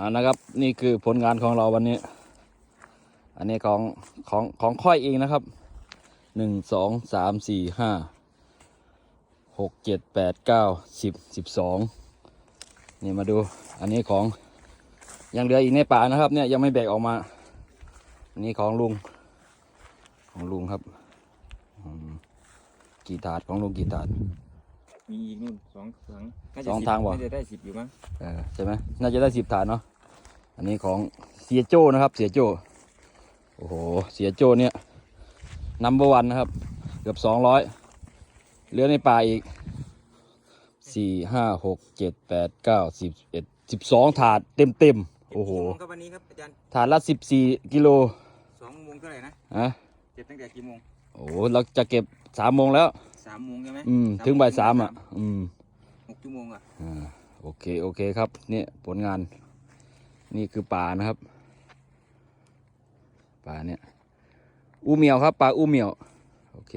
อ่านะครับ นี่คือผลงานของเราวันนี้ อันนี้ของของของค่อยเองนะครับหนึ่งสองสามสี่ห้าหกเจ็ดแปดเก้าสิบสิบสองนี่มาดูอันนี้ของยังเหลืออีกในป่านะครับ เนี่ยยังไม่แบกออกมา อันนี้ของลุงของลุงครับกี่ถาดของลุงกี่ถาด มีอีกนู่นสองถังน่จะสองสิบทางบ่น่าจะได้สิบอยู่มั้งเออใช่ไหมน่าจะได้สิบถาดเนาะอันนี้ของเสียโจ้นะครับ เสียโจ้โอ้โหเสียโจ้เนี่ยนัมเบอร์วันนะครับ เกือบสองร้อยเหลือในป่าอีกสี่ห้าหกเจ็ดแปดเก้าสิบเอ็ดสิบสองถาดเต็มเต็มๆโอ้โหกี่โมงครับวันนี้ครับอาจารย์ถาดละสิบสี่กิโลสองโมงเท่าไหร่นะอะเก็บตั้งแต่กี่โมงโอ้โหเราจะเก็บสามโมงแล้ว สามโมงใช่ไหมอืมถึงบ่ายสามอะ อืมหกชั่วโมงอะอ่าโอเคโอเคครับ เนี่ยผลงาน นี่คือป่านะครับ ป่าเนี่ย อูเหมียวครับป่าอูเหมียว โอเค